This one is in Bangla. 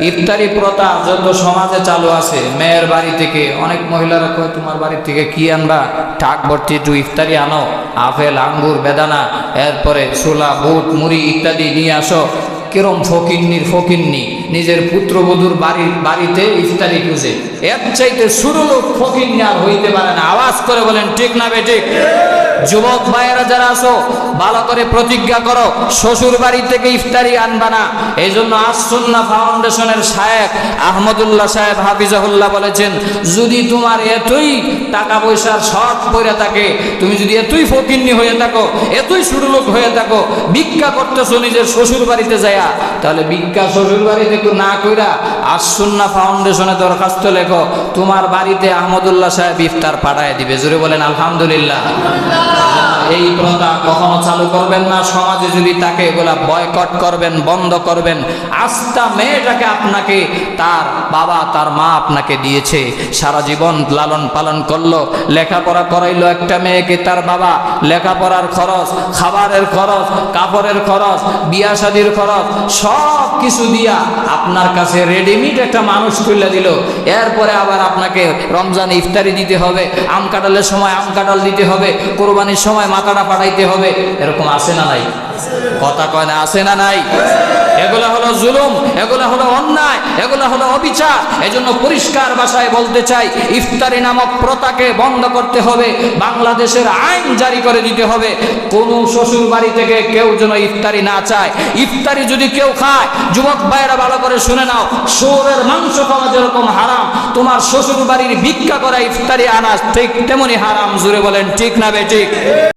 ইফতারি প্রথা যত সমাজে চালু আছে। মেয়ের বাড়ি থেকে, অনেক মহিলারা কয়, তোমার বাড়ি থেকে কি আনবা? ঠাক ভর্তি একটু ইফতারি আনো। আপেল, আঙ্গুর, বেদানা, এরপরে ছোলা, বুট, মুড়ি ইত্যাদি নিয়ে আসো। কিরম ফকিন্নির ফকিন্নি, নিজের পুত্রবধূর বাড়ির বাড়িতে ইফতারি খুঁজে। এর চাইতে শুরু লোক ফকিন্নি আর হইতে পারে না। আওয়াজ করে বলেন, ঠিক না বেঠিক যুবক ভাইয়েরা যারা আছো, ভালো করে প্রতিজ্ঞা করো, শ্বশুর বাড়ি থেকে ইফতারি আনবা না। এই জন্য আসন্না ফাউন্ডেশনের শায়েক আহমদুল্লাহ সাহেব হাফিজাহুল্লাহ বলেছেন, যদি তোমার এতই টাকা পয়সার শর্ট পড়ে থাকে, তুমি যদি এতই ফকিন্নি হয়ে থাকো, এতই সুরলোক হয়ে থাকো, ভিক্ষা করতেছো নিজের শ্বশুর বাড়িতে যায়া তাহলে ভিক্ষা শ্বশুর বাড়িতে একটু না কইরা আসন্না ফাউন্ডেশনে দরখাস্ত লেখো, তোমার বাড়িতে আহমদুল্লাহ সাহেব ইফতার পাঠায় দিবে। জোরে বলেন, আলহামদুলিল্লাহ। এই প্রথা কখনো চালু করবেন না। সমাজে যদি তাকে এগুলা বয়কট করবেন, বন্ধ করবেন, আস্থা মেয়েটাকে আপনাকে, তার বাবা, তার মা আপনাকে দিয়েছে। সারা জীবন লালন পালন করল, লেখাপড়া করাইলো একটা মেয়েকে, তার বাবা, লেখাপড়ার খরচ, খাবারের খরচ, কাপড়ের খরচ, বিয়া শাদির খরচ, সব কিছু দিয়া আপনার কাছে রেডিমেড একটা মানুষ তুলে দিল। এরপরে আবার আপনাকে রমজান ইফতারি দিতে হবে, আম কাটালের সময় আম কাটাল দিতে হবে, কোরবানির সময় মাথাটা পাঠাইতে হবে। এরকম আছে না নাই? কথা কয় না, আছে না নাই? এগুলো হলো জুলুম, এগুলো হলো অন্যায়, এগুলো হলো অবিচার। এজন্য পরিষ্কার ভাষায় বলতে চাই, ইফতারি নামক প্রথাকে বন্ধ করতে হবে, বাংলাদেশের আইন জারি করে দিতে হবে। কোন শ্বশুর বাড়ি থেকে কেউ যেন ইফতারি না চায়। ইফতারি যদি কেউ খায়, যুবক ভাইয়েরা ভালো করে শুনে নাও শোরের মাংস খাওয়া যেরকম হারাম, তোমার শ্বশুর বাড়ির ভিক্ষা করা ইফতারি আনা ঠিক তেমনি হারাম। জুড়ে বলেন, ঠিক না বে, ঠিক?